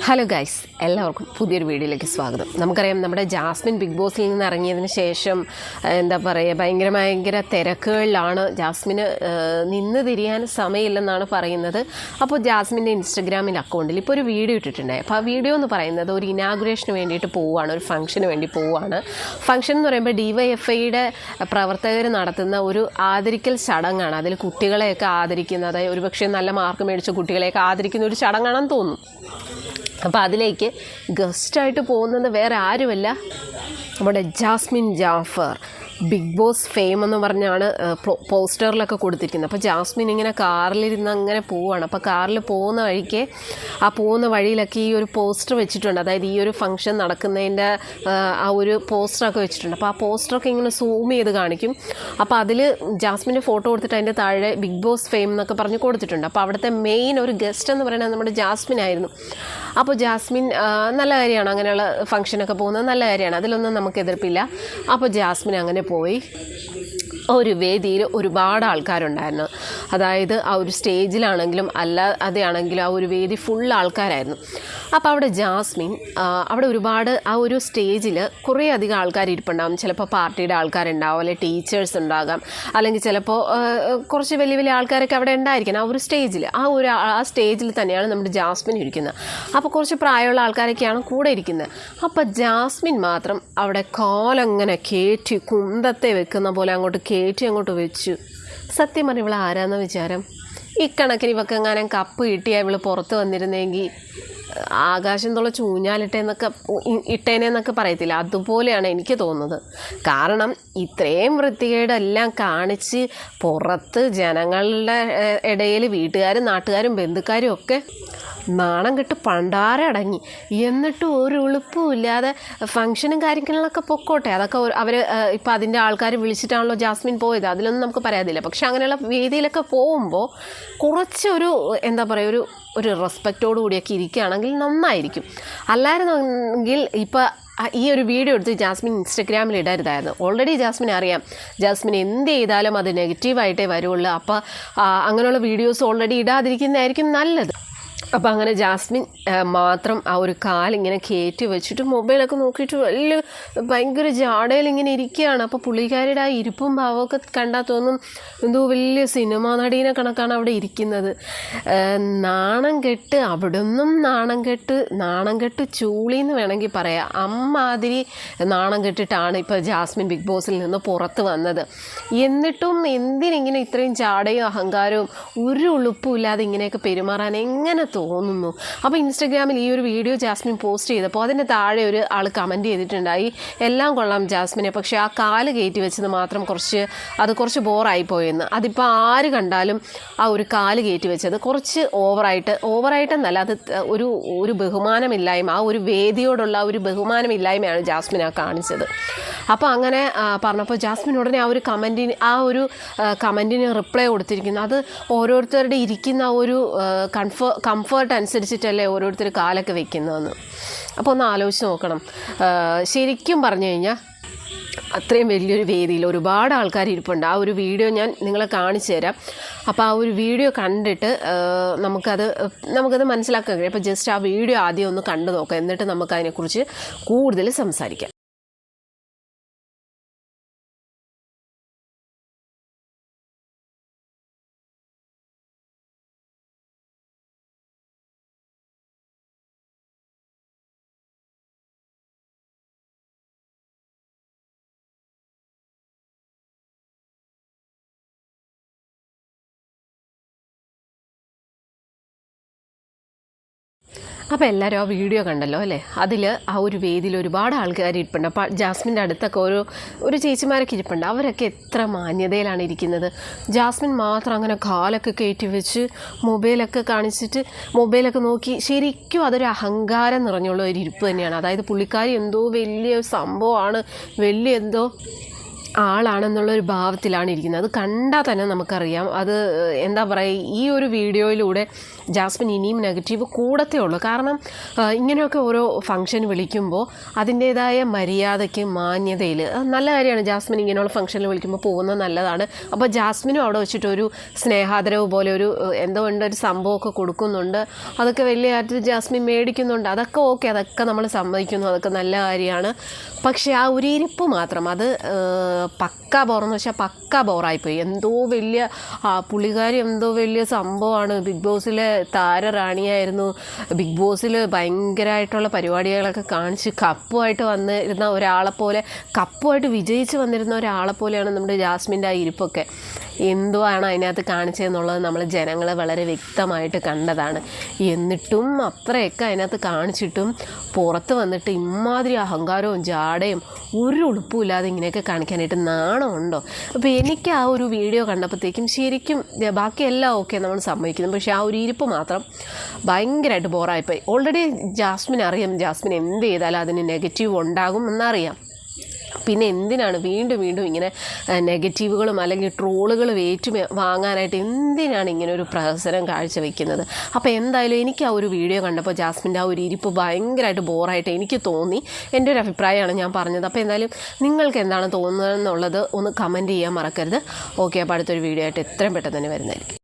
Hello guys എല്ലാവർക്കും പുതിയൊരു വീഡിയോയിലേക്ക് സ്വാഗതം. നമുക്കറിയാം നമ്മുടെ ജാസ്മിൻ ബിഗ് ബോസിൽ നിന്ന് ഇറങ്ങിയതിന് ശേഷം എന്താ പറയുക ഭയങ്കര ഭയങ്കര തിരക്കുകളിലാണ് ജാസ്മിന് നിന്ന് തിരിയാൻ സമയമില്ലെന്നാണ് പറയുന്നത്. അപ്പോൾ ജാസ്മിന്റെ ഇൻസ്റ്റഗ്രാമിൽ അക്കൗണ്ടിൽ ഇപ്പോൾ ഒരു വീഡിയോ ഇട്ടിട്ടുണ്ടായി. അപ്പോൾ ആ വീഡിയോ എന്ന് പറയുന്നത് ഒരു ഇനാഗുറേഷന് വേണ്ടിയിട്ട് പോവുകയാണ് ഒരു ഫംഗ്ഷന് വേണ്ടി പോവുകയാണ്. ഫംഗ്ഷൻ എന്ന് പറയുമ്പോൾ ഡി വൈ എഫ് ഐയുടെ പ്രവർത്തകർ നടത്തുന്ന ഒരു ആദരിക്കൽ ചടങ്ങാണ്. അതിൽ കുട്ടികളെയൊക്കെ ആദരിക്കുന്നത് ഒരുപക്ഷെ നല്ല മാർക്ക് മേടിച്ച കുട്ടികളെയൊക്കെ ആദരിക്കുന്ന ഒരു ചടങ്ങാണെന്ന് തോന്നുന്നു. അപ്പോൾ അതിലേക്ക് ഗസ്റ്റായിട്ട് പോകുന്നത് വേറെ ആരുമല്ല. നമ്മുടെ Jasmin Jafar Bigg Boss fame എന്ന് പറഞ്ഞാണ് പോസ്റ്ററിലൊക്കെ കൊടുത്തിരിക്കുന്നത്. അപ്പോൾ ജാസ്മിൻ ഇങ്ങനെ കാറിലിരുന്ന് അങ്ങനെ പോവുകയാണ് അപ്പോൾ കാറിൽ പോകുന്ന വഴിക്ക് ആ പോകുന്ന വഴിയിലൊക്കെ ഈ ഒരു പോസ്റ്റർ വെച്ചിട്ടുണ്ട്. അതായത് ഈ ഒരു ഫംഗ്ഷൻ നടക്കുന്നതിന്റെ ആ ഒരു പോസ്റ്ററൊക്കെ വെച്ചിട്ടുണ്ട്. അപ്പോൾ ആ പോസ്റ്ററൊക്കെ ഇങ്ങനെ സൂം ചെയ്ത് കാണിക്കും. അപ്പോൾ അതിൽ ജാസ്മിന്റെ ഫോട്ടോ കൊടുത്തിട്ട് അതിന്റെ താഴെ ബിഗ് ബോസ് ഫെയിം എന്നൊക്കെ പറഞ്ഞ് കൊടുത്തിട്ടുണ്ട്. അപ്പോൾ അവിടുത്തെ മെയിൻ ഒരു ഗസ്റ്റ് എന്ന് പറയുന്നത് നമ്മുടെ ജാസ്മിൻ ആയിരുന്നു. അപ്പോൾ ജാസ്മിൻ നല്ല കാര്യമാണ് അങ്ങനെയുള്ള ഫംഗ്ഷനൊക്കെ പോകുന്നത് നല്ല കാര്യമാണ്. അതിലൊന്നും നമുക്ക് എതിർപ്പില്ല. അപ്പോൾ ജാസ്മിൻ അങ്ങനെ പോയി. ഒരു വേദിയിൽ ഒരുപാട് ആൾക്കാരുണ്ടായിരുന്നു. അതായത് ആ ഒരു സ്റ്റേജിലാണെങ്കിലും അല്ല ആണെങ്കിലും ആ ഒരു വേദി ഫുൾ ആൾക്കാരായിരുന്നു. അപ്പോൾ അവിടെ ജാസ്മിൻ അവിടെ ഒരുപാട് ആ ഒരു സ്റ്റേജിൽ കുറേ അധികം ആൾക്കാർ ഇരിപ്പുണ്ടാകും ചിലപ്പോൾ പാർട്ടിയുടെ ആൾക്കാരുണ്ടാവും അല്ലെങ്കിൽ ടീച്ചേഴ്സ് ഉണ്ടാകാം. അല്ലെങ്കിൽ ചിലപ്പോൾ കുറച്ച് വലിയ വലിയ ആൾക്കാരൊക്കെ അവിടെ ഉണ്ടായിരിക്കണം. ആ ഒരു സ്റ്റേജിൽ ആ ഒരു ആ- സ്റ്റേജിൽ തന്നെയാണ് നമ്മുടെ ജാസ്മിൻ ഇരിക്കുന്നത്. അപ്പോൾ കുറച്ച് പ്രായമുള്ള ആൾക്കാരൊക്കെയാണ് കൂടെ ഇരിക്കുന്നത്. അപ്പോൾ ജാസ്മിൻ മാത്രം അവിടെ കോലങ്ങനെ കയറ്റി കുന്തത്തെ വെക്കുന്ന പോലെ അങ്ങോട്ട് കയറ്റി അങ്ങോട്ട് വെച്ചു. സത്യം പറഞ്ഞ ഇവൾ ആരാന്ന വിചാരം കണക്കിന് ഇവക്കെങ്ങാനും കപ്പ് കിട്ടിയാൽ ഇവൾ പുറത്ത് വന്നിരുന്നെങ്കിൽ ആകാശം തുള്ള ചൂഞ്ഞാലിട്ടേന്നൊക്കെ ഇട്ടേനെ ഇട്ടേനെന്നൊക്കെ പറയത്തില്ല. അതുപോലെയാണ് എനിക്ക് തോന്നുന്നത്. കാരണം ഇത്രയും വൃത്തികേടെല്ലാം കാണിച്ച് പുറത്ത് ജനങ്ങളുടെ ഇടയിൽ വീട്ടുകാരും നാട്ടുകാരും ബന്ധുക്കാരും ഒക്കെ നാണം കെട്ട് പണ്ടാരടങ്ങി എന്നിട്ടും ഒരു ഇല്ലാതെ ഫംഗ്ഷനും കാര്യങ്ങളിലൊക്കെ പൊക്കോട്ടെ. അതൊക്കെ അവർ ഇപ്പോൾ അതിന്റെ ആൾക്കാർ വിളിച്ചിട്ടാണല്ലോ ജാസ്മിൻ പോയത്. അതിലൊന്നും നമുക്ക് പറയാതില്ല. പക്ഷെ അങ്ങനെയുള്ള വേദിയിലൊക്കെ പോകുമ്പോൾ കുറച്ചൊരു എന്താ പറയുക ഒരു ഒരു റെസ്പെക്റ്റോടു കൂടിയൊക്കെ ഇരിക്കുകയാണെങ്കിൽ നന്നായിരിക്കും. അല്ലായിരുന്നെങ്കിൽ ഇപ്പോൾ ഈ ഒരു വീഡിയോ എടുത്ത് ജാസ്മിൻ ഇൻസ്റ്റഗ്രാമിൽ ഇടരുതായിരുന്നു. ഓൾറെഡി ജാസ്മിൻ അറിയാം. ജാസ്മിൻ എന്ത് ചെയ്താലും അത് നെഗറ്റീവായിട്ടേ വരുള്ളൂ. അപ്പോൾ അങ്ങനെയുള്ള വീഡിയോസ് ഓൾറെഡി ഇടാതിരിക്കുന്നതായിരിക്കും നല്ലത്. അപ്പോൾ അങ്ങനെ ജാസ്മിൻ മാത്രം ആ ഒരു കാലിങ്ങനെ കയറ്റി വെച്ചിട്ട് മൊബൈലൊക്കെ നോക്കിയിട്ട് വലിയ ഭയങ്കര ജാടയിൽ ഇങ്ങനെ ഇരിക്കുകയാണ്. അപ്പോൾ പുള്ളിക്കാരിയുടെ ആ ഇരിപ്പും ഭാവമൊക്കെ കണ്ടാൽ തോന്നും എന്തോ വലിയ സിനിമാ നടീനെ കണക്കാണ് അവിടെ ഇരിക്കുന്നത്. നാണം കെട്ട് അവിടുന്നും നാണം കെട്ട് നാണം കെട്ട് ചൂളി എന്ന് വേണമെങ്കിൽ പറയാം. അമ്മാതിരി നാണം കെട്ടിട്ടാണ് ഇപ്പോൾ ജാസ്മിൻ ബിഗ് ബോസിൽ നിന്ന് പുറത്ത് വന്നത്. എന്നിട്ടും എന്തിനിങ്ങനെ ഇത്രയും ചാടയും അഹങ്കാരവും ഒരു ഉളുപ്പും ഇല്ലാതെ ഇങ്ങനെയൊക്കെ പെരുമാറാൻ എങ്ങനെ തോന്നുന്നു. അപ്പോൾ ഇൻസ്റ്റഗ്രാമിൽ ഈ ഒരു വീഡിയോ ജാസ്മിൻ പോസ്റ്റ് ചെയ്തപ്പോൾ അതിന്റെ താഴെ ഒരു ആൾ കമന്റ് ചെയ്തിട്ടുണ്ടായി. എല്ലാം കൊള്ളാം ജാസ്മിനെ പക്ഷേ ആ കാൽ കയറ്റി വെച്ചത് മാത്രം കുറച്ച് അത് കുറച്ച് ബോറായി പോയെന്ന്. അതിപ്പോൾ ആര് കണ്ടാലും ആ ഒരു കാൽ കയറ്റി വെച്ചത് കുറച്ച് ഓവറായിട്ട് ഓവറായിട്ടെന്നല്ല അത് ഒരു ഒരു ബഹുമാനമില്ലായ്മ ആ ഒരു വേദിയോടുള്ള ഒരു ബഹുമാനമില്ലായ്മയാണ് ജാസ്മിൻ ആ കാണിച്ചത്. അപ്പോൾ അങ്ങനെ പറഞ്ഞപ്പോൾ ജാസ്മിൻ ഉടനെ ആ ഒരു കമന്റിന് ആ ഒരു കമന്റിന് റിപ്ലൈ കൊടുത്തിരിക്കുന്നു. അത് ഓരോരുത്തരുടെ ഇരിക്കുന്ന ഒരു കംഫേ കംഫേർട്ട് അനുസരിച്ചിട്ടല്ലേ ഓരോരുത്തർ കാലൊക്കെ വെക്കുന്നതെന്ന്. അപ്പോൾ ഒന്ന് ആലോചിച്ച് നോക്കണം. ശരിക്കും പറഞ്ഞു കഴിഞ്ഞാൽ അത്രയും വലിയൊരു വേദിയിൽ ഒരുപാട് ആൾക്കാർ ഇരിപ്പുണ്ട്. ആ ഒരു വീഡിയോ ഞാൻ നിങ്ങളെ കാണിച്ചു തരാം. അപ്പോൾ ആ ഒരു വീഡിയോ കണ്ടിട്ട് നമുക്കത് നമുക്കത് മനസ്സിലാക്കാൻ കഴിയും. അപ്പോൾ ജസ്റ്റ് ആ വീഡിയോ ആദ്യം ഒന്ന് കണ്ടു നോക്കാം. എന്നിട്ട് നമുക്കതിനെക്കുറിച്ച് കൂടുതൽ സംസാരിക്കാം. അപ്പോൾ എല്ലാവരും ആ വീഡിയോ കണ്ടല്ലോ അല്ലേ? അതിൽ ആ ഒരു വേദിയിൽ ഒരുപാട് ആൾക്കാർ ഇരിപ്പുണ്ട്. അപ്പോൾ ജാസ്മിന്റെ അടുത്തൊക്കെ ഒരു ഒരു ചേച്ചിമാരൊക്കെ ഇരിപ്പുണ്ട്. അവരൊക്കെ എത്ര മാന്യതയിലാണ് ഇരിക്കുന്നത്. ജാസ്മിൻ മാത്രം അങ്ങനെ കാലൊക്കെ കയറ്റി വെച്ച് മൊബൈലൊക്കെ കാണിച്ചിട്ട് മൊബൈലൊക്കെ നോക്കി ശരിക്കും അതൊരു അഹങ്കാരം നിറഞ്ഞുള്ള ഒരു ഇരിപ്പ് തന്നെയാണ്. അതായത് പുള്ളിക്കാരി എന്തോ വലിയ സംഭവമാണ്. വലിയ എന്തോ ആളാണെന്നുള്ള ഒരു ഭാവത്തിലാണ് ഇരിക്കുന്നത്. അത് കണ്ടാൽ തന്നെ നമുക്കറിയാം. അത് എന്താ പറയുക ഈ ഒരു വീഡിയോയിലൂടെ ജാസ്മിൻ ഇനിയും നെഗറ്റീവ് കൂടത്തേ ഉള്ളൂ. കാരണം ഇങ്ങനെയൊക്കെ ഓരോ ഫംഗ്ഷൻ വിളിക്കുമ്പോൾ അതിന്റേതായ മര്യാദയ്ക്ക് മാന്യതയിൽ നല്ല കാര്യമാണ്. ജാസ്മിൻ ഇങ്ങനെയുള്ള ഫംഗ്ഷനിൽ വിളിക്കുമ്പോൾ പോകുന്നത് നല്ലതാണ്. അപ്പോൾ ജാസ്മിനും അവിടെ വെച്ചിട്ടൊരു സ്നേഹാദരവ് പോലെ ഒരു എന്തോ ഉണ്ട് ഒരു സംഭവമൊക്കെ കൊടുക്കുന്നുണ്ട്. അതൊക്കെ വലിയ കാര്യത്തിൽ ജാസ്മിൻ മേടിക്കുന്നുണ്ട്. അതൊക്കെ ഓക്കെ അതൊക്കെ നമ്മൾ സമ്മതിക്കുന്നു. അതൊക്കെ നല്ല കാര്യമാണ്. പക്ഷേ ആ ഒരു ഇരിപ്പ് മാത്രം അത് പക്ക ബോറെന്ന് വെച്ചാൽ പക്ക ബോറായിപ്പോയി എന്തോ വലിയ പുള്ളിക്കാരി എന്തോ വലിയ സംഭവമാണ്. ബിഗ് ബോസിലെ താരറാണിയായിരുന്നു ബിഗ് ബോസിൽ ഭയങ്കരമായിട്ടുള്ള പരിപാടികളൊക്കെ കാണിച്ച് കപ്പുമായിട്ട് വന്നിരുന്ന ഒരാളെപ്പോലെ പോലെ കപ്പുമായിട്ട് വിജയിച്ച് വന്നിരുന്ന ഒരാളെ പോലെയാണ് നമ്മുടെ ജാസ്മിന്റെ ആ ഇരിപ്പൊക്കെ. ആണ് അതിനകത്ത് കാണിച്ചതെന്നുള്ളത് നമ്മൾ ജനങ്ങൾ വളരെ വ്യക്തമായിട്ട് കണ്ടതാണ്. എന്നിട്ടും അത്രയൊക്കെ അതിനകത്ത് കാണിച്ചിട്ടും പുറത്ത് വന്നിട്ട് ഇമാതിരി അഹങ്കാരവും ജാടയും ഒരു ഉളുപ്പുമില്ലാതെ ഇങ്ങനെയൊക്കെ കാണിക്കാനായിട്ട് നാണമുണ്ടോ? അപ്പോൾ എനിക്ക് ആ ഒരു വീഡിയോ കണ്ടപ്പോഴത്തേക്കും ശരിക്കും ബാക്കിയെല്ലാം ഓക്കെ നമ്മൾ സമ്മതിക്കുന്നു പക്ഷേ ആ ഒരു ഇരിപ്പ് മാത്രം ഭയങ്കരമായിട്ട് ബോറായിപ്പോയി ഓൾറെഡി ജാസ്മിൻ അറിയാം. ജാസ്മിൻ എന്ത് ചെയ്താലും അതിന് നെഗറ്റീവ് ഉണ്ടാകും എന്നറിയാം. പിന്നെ എന്തിനാണ് വീണ്ടും വീണ്ടും ഇങ്ങനെ നെഗറ്റീവുകളും അല്ലെങ്കിൽ ട്രോളുകളും ഏറ്റു വാങ്ങാനായിട്ട് എന്തിനാണ് ഇങ്ങനെ ഒരു പ്രഹസനം കാഴ്ചവെക്കുന്നത്? അപ്പോൾ എന്തായാലും എനിക്ക് ആ ഒരു വീഡിയോ കണ്ടപ്പോൾ ജാസ്മിന്റെ ആ ഒരു ഇരിപ്പ് ഭയങ്കരമായിട്ട് ബോറായിട്ട് എനിക്ക് തോന്നി. എന്റെ ഒരു അഭിപ്രായമാണ് ഞാൻ പറഞ്ഞത്. അപ്പോൾ എന്തായാലും നിങ്ങൾക്ക് എന്താണ് തോന്നുന്നത് എന്നുള്ളത് ഒന്ന് കമന്റ് ചെയ്യാൻ മറക്കരുത്. ഓക്കെ അപ്പോൾ അടുത്തൊരു വീഡിയോ ആയിട്ട് എത്രയും പെട്ടെന്ന് തന്നെ വരുന്നതായിരിക്കും.